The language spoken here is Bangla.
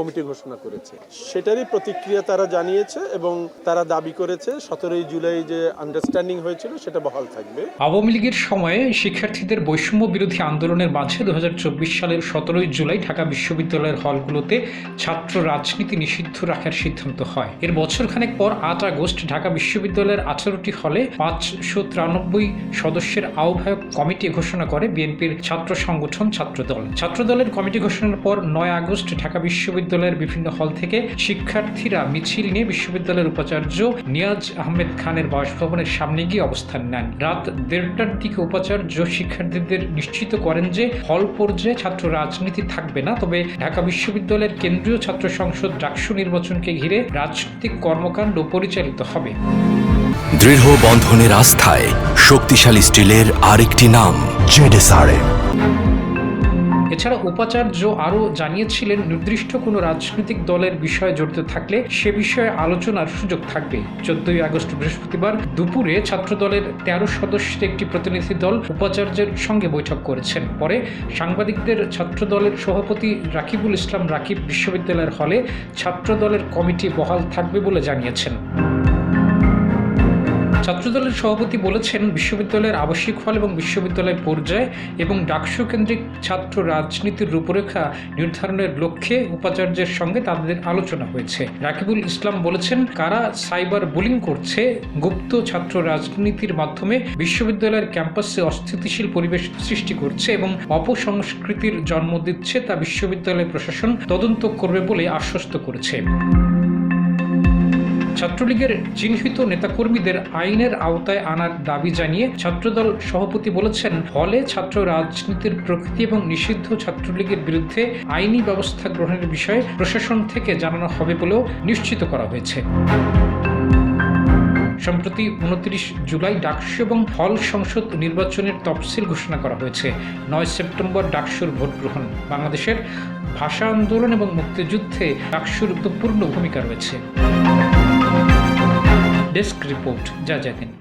কমিটি ঘোষণা করেছে। সেটারই প্রতিক্রিয়া তারা জানিয়েছে এবং তারা দাবি করেছে সতেরোই জুলাই যে আন্ডারস্ট্যান্ডিং হয়েছিল সেটা বহাল থাকবে। আওয়ামী লীগের সময়ে শিক্ষার্থীদের বৈষম্য বিরোধী আন্দোলনের মাঝে দুহাজার চব্বিশ সালের সতেরোই জুলাই ঢাকা বিশ্ববিদ্যালয়ের হলগুলোতে ছাত্র রাজনীতি নিষিদ্ধ রাখার সিদ্ধান্ত হয়। এর বছরখানেক পর আট আগস্ট ঢাকা বিশ্ববিদ্যালয়ের আঠারোটি হলে পাঁচশো তিরানব্বই সদস্যের আহ্বায়ক কমিটি ঘোষণা করে বিএনপির ছাত্র সংগঠন ছাত্রদল। ছাত্রদলের কমিটি ঘোষণার পর নয় আগস্ট ঢাকা বিশ্ববিদ্যালয়ের বিভিন্ন হল থেকে শিক্ষার্থীরা মিছিল নিয়ে বিশ্ববিদ্যালয়ের উপাচার্য নিয়াজ আহমেদ খানের বাসভবনের সামনে গিয়ে অবস্থান নেন। রাত দেড়টার দিকে উপাচার্য শিক্ষার্থীদের নিশ্চিত করেন যে হল পর্যায়ে ছাত্র রাজনীতি থাকবে না, তবে ঢাকা বিশ্ববিদ্যালয়ের কেন্দ্রীয় ছাত্র সংসদ ডাকসু নির্বাচনকে ঘিরে রাজনৈতিক কর্মকাণ্ড পরিচালিত হবে। দৃঢ় বন্ধনের আস্থায় শক্তিশালী স্টিলের আরেকটি নাম, জেডেসআরএম। এছাড়া উপাচার্য আরও জানিয়েছিলেন, নির্দিষ্ট কোনো রাজনৈতিক দলের বিষয়ে জড়িত থাকলে সে বিষয়ে আলোচনার সুযোগ থাকবে। চোদ্দই আগস্ট বৃহস্পতিবার দুপুরে ছাত্রদলের তেরো সদস্যের একটি প্রতিনিধি দল উপাচার্যের সঙ্গে বৈঠক করেছেন। পরে সাংবাদিকদের ছাত্রদলের সভাপতি রাকিবুল ইসলাম রাকিব বিশ্ববিদ্যালয়ের হলে ছাত্রদলের কমিটি বহাল থাকবে বলে জানিয়েছেন। ছাত্রদলের সভাপতি বলেছেন, বিশ্ববিদ্যালয়ের আবাসিক হল এবং বিশ্ববিদ্যালয় পর্যায়ে এবং ডাকসু কেন্দ্রিক ছাত্র রাজনীতির রূপরেখা নির্ধারণের লক্ষ্যে উপাচার্যের সঙ্গে তাদের আলোচনা হয়েছে। রাকিবুল ইসলাম বলেছেন, কারা সাইবার বুলিং করছে, গুপ্ত ছাত্র রাজনীতির মাধ্যমে বিশ্ববিদ্যালয়ের ক্যাম্পাসে অস্থিতিশীল পরিবেশ সৃষ্টি করছে এবং অপসংস্কৃতির জন্ম দিচ্ছে তা বিশ্ববিদ্যালয় প্রশাসন তদন্ত করবে বলে আশ্বস্ত করেছে। ছাত্রলীগের চিহ্নিত নেতাকর্মীদের আইনের আওতায় আনার দাবি জানিয়ে ছাত্রদল সভাপতি বলেছেন, ফলে ছাত্র রাজনীতির প্রকৃতি এবং নিষিদ্ধ ছাত্রলীগের বিরুদ্ধে আইনি ব্যবস্থা গ্রহণের বিষয়ে প্রশাসন থেকে জানানো হবে বলেও নিশ্চিত করা হয়েছে। সম্প্রতি উনত্রিশ জুলাই ডাকসু এবং হল সংসদ নির্বাচনের তফসিল ঘোষণা করা হয়েছে। নয় সেপ্টেম্বর ডাকসুর ভোট গ্রহণ। বাংলাদেশের ভাষা আন্দোলন এবং মুক্তিযুদ্ধে ডাকসুর গুরুত্বপূর্ণ ভূমিকা রয়েছে। ডেস্ক রিপোর্ট যা জানেন